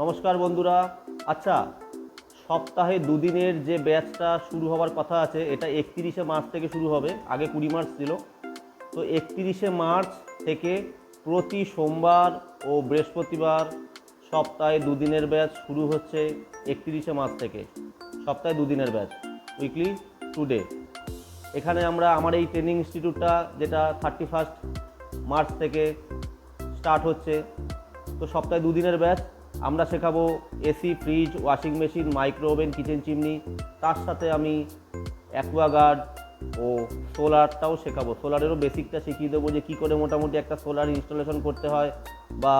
নমস্কার বন্ধুরা। আচ্ছা সপ্তাহে দুদিনের যে ব্যাচটা শুরু হওয়ার কথা আছে, এটা একত্রিশে মার্চ থেকে শুরু হবে, আগে কুড়ি মার্চ ছিল। তো একত্রিশে মার্চ থেকে প্রতি সোমবার ও বৃহস্পতিবার সপ্তাহে দুদিনের ব্যাচ শুরু হচ্ছে একত্রিশে মার্চ থেকে। সপ্তাহে দুদিনের ব্যাচ, উইকলি টুডে। এখানে আমরা আমার এই ট্রেনিং ইনস্টিটিউটটা, যেটা থার্টি ফার্স্ট মার্চ থেকে স্টার্ট হচ্ছে তো সপ্তাহে দুদিনের ব্যাচ। আমরা শেখাবো AC, fridge, washing machine micro oven kitchen chimney. তার সাথে আমি অ্যাকোয়াগার্ড ও সোলারটাও শেখাবো। সোলারেরও বেসিকটা শিখিয়ে দেবো যে কী করে মোটামুটি একটা সোলার ইনস্টলেশন করতে হয় বা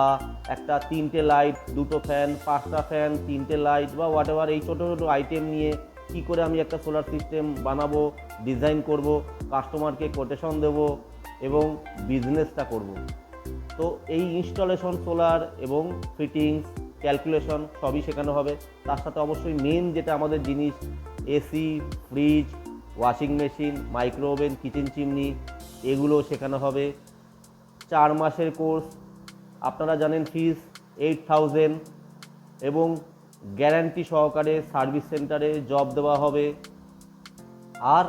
একটা তিনটে লাইট, দুটো ফ্যান, পাঁচটা ফ্যান, তিনটে লাইট বা হোয়াট এভার এই ছোটো ছোটো আইটেম নিয়ে কি করে আমি একটা সোলার সিস্টেম বানাবো ডিজাইন করব কাস্টমারকে কোটেশন দেব এবং বিজনেসটা করব। তো এই ইনস্টলেশন সোলার এবং ফিটিংস ক্যালকুলেশন সবই শেখানো হবে। তার সাথে অবশ্যই মেন যেটা আমাদের জিনিস AC fridge washing machine micro oven kitchen chimney এগুলো শেখানো হবে। চার মাসের কোর্স আপনারা জানেন ফিস এইট থাউজেন্ড এবং গ্যারান্টি সহকারে সার্ভিস সেন্টারে জব দেওয়া হবে। আর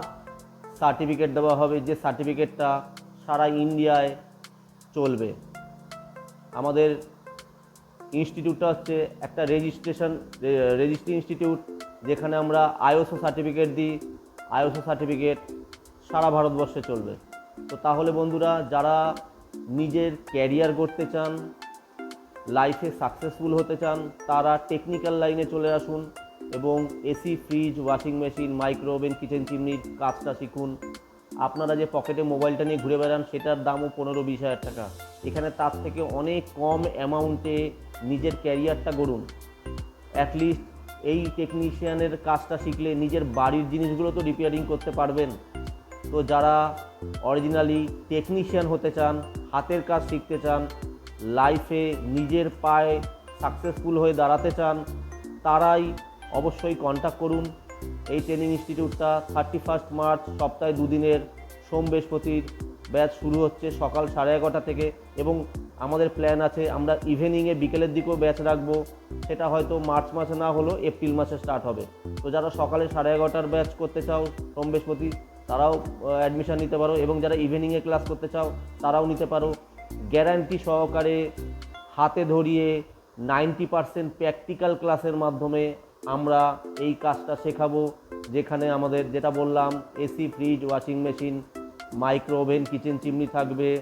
সার্টিফিকেট দেওয়া হবে যে সার্টিফিকেটটা সারা ইন্ডিয়ায় চলবে। আমাদের ইনস্টিটিউটটা হচ্ছে একটা রেজিস্ট্রেশন রেজিস্ট্রি ইনস্টিটিউট যেখানে আমরা আইওসও সার্টিফিকেট দিই আইওসও সার্টিফিকেট সারা ভারতবর্ষে চলবে। তো তাহলে বন্ধুরা, যারা নিজের ক্যারিয়ার করতে চান লাইফে সাকসেসফুল হতে চান, তারা টেকনিক্যাল লাইনে চলে আসুন এবং AC fridge washing machine micro oven kitchen চিমনির কাজটা শিখুন। আপনারা যে পকেটে মোবাইলটা নিয়ে ঘুরে বেড়ান, সেটার দামও পনেরো বিশ হাজার টাকা। এখানে তার থেকে অনেক কম অ্যামাউন্টে নিজের ক্যারিয়ারটা গড়ুন। অ্যাটলিস্ট এই টেকনিশিয়ানের কাজটা শিখলে নিজের বাড়ির জিনিসগুলো তো রিপেয়ারিং করতে পারবেন। তো যারা অরিজিনালি টেকনিশিয়ান হতে চান, হাতের কাজ শিখতে চান লাইফে নিজের পায়ে সাকসেসফুল হয়ে দাঁড়াতে চান, তারাই অবশ্যই কন্ট্যাক্ট করুন। এই ট্রেনিং ইনস্টিটিউটটা থার্টি ফার্স্ট মার্চ সপ্তাহে দুদিনের, সোম বৃহস্পতির ব্যাচ শুরু হচ্ছে সকাল সাড়ে এগারোটা থেকে এবং আমাদের প্ল্যান আছে, আমরা ইভিনিংয়ে বিকেলের দিকেও ব্যাচ রাখব। সেটা হয়তো মার্চ মাসে না হলেও এপ্রিল মাসে স্টার্ট হবে। তো যারা সকালে সাড়ে এগারোটার ব্যাচ করতে চাও, সোম বৃহস্পতি, তারাও অ্যাডমিশন নিতে পারো এবং যারা ইভিনিংয়ে ক্লাস করতে চাও, তারাও নিতে পারো। গ্যারান্টি সহকারে হাতে ধরিয়ে নাইনটি পারসেন্ট প্র্যাকটিক্যাল ক্লাসের মাধ্যমে আমরা এই কাজটা শেখাবো, যেখানে আমাদের যেটা বললাম AC fridge washing machine micro oven kitchen chimney থাকবে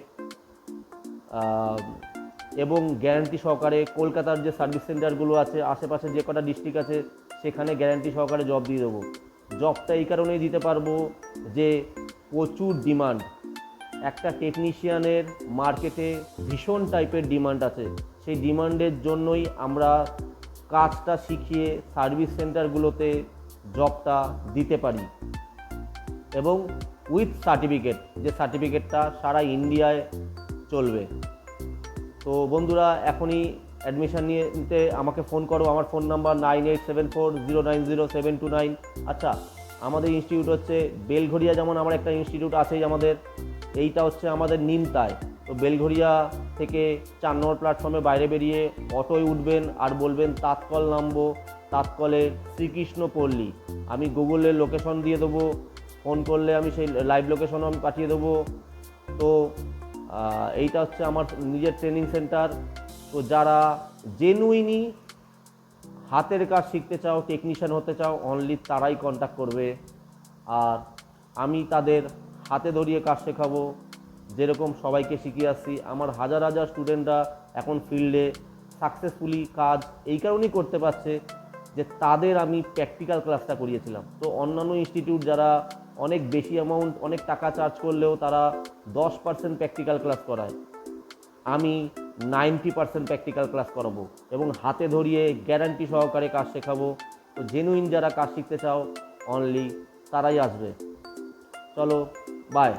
এবং গ্যারান্টি সহকারে কলকাতার যে সার্ভিস সেন্টারগুলো আছে, আশেপাশে যে কটা ডিস্ট্রিক্ট আছে, সেখানে গ্যারান্টি সহকারে জব দিয়ে দেবো। জবটা এই কারণেই দিতে পারব যে প্রচুর ডিমান্ড। একটা টেকনিশিয়ানের মার্কেটে ভীষণ টাইপের ডিমান্ড আছে। সেই ডিমান্ডের জন্যই আমরা কাজটা শিখিয়ে সার্ভিস সেন্টারগুলোতে জবটা দিতে পারি। এবং উইথ সার্টিফিকেট যে সার্টিফিকেটটা সারা ইন্ডিয়ায় চলবে। তো বন্ধুরা, এখনই অ্যাডমিশান নিয়ে নিতে আমাকে ফোন করো। আমার phone number nine eight seven four zero nine zero seven two nine আচ্ছা আমাদের ইনস্টিটিউট হচ্ছে বেলঘরিয়া যেমন আমার একটা ইনস্টিটিউট আছেই আমাদের। এইটা হচ্ছে আমাদের নিমতায়। তো বেলঘরিয়া থেকে চার নম্বর প্ল্যাটফর্মে বাইরে বেরিয়ে অটোয় উঠবেন আর বলবেন তাৎকল নামবো তাৎকলে শ্রীকৃষ্ণ পল্লী। আমি গুগলের লোকেশন দিয়ে দেবো। ফোন করলে আমি সেই লাইভ লোকেশনও আমি পাঠিয়ে দেবো। তো এইটা হচ্ছে আমার নিজের ট্রেনিং সেন্টার তো যারা জেনুইনি হাতের কাজ শিখতে চাও টেকনিশিয়ান হতে চাও অনলি তারাই কন্ট্যাক্ট করবে। আর আমি তাদের হাতে ধরিয়ে কাজ শেখাবো। যেরকম সবাইকে শিখিয়ে আসছি। আমার হাজার হাজার স্টুডেন্টরা এখন ফিল্ডে সাকসেসফুলি কাজ এই কারণেই করতে পারছে যে তাদের আমি প্র্যাকটিক্যাল ক্লাসটা করিয়েছিলাম। তো অন্যান্য ইনস্টিটিউট যারা অনেক বেশি অ্যামাউন্ট অনেক টাকা চার্জ করলেও তারা দশ পার্সেন্ট প্র্যাকটিক্যাল ক্লাস করায়। আমি নাইনটি পার্সেন্ট প্র্যাকটিক্যাল ক্লাস করাবো এবং হাতে ধরিয়ে গ্যারান্টি সহকারে কাজ শেখাবো। তো জেনুইন যারা কাজ শিখতে চাও অনলি তারাই আসবে। চলো বাই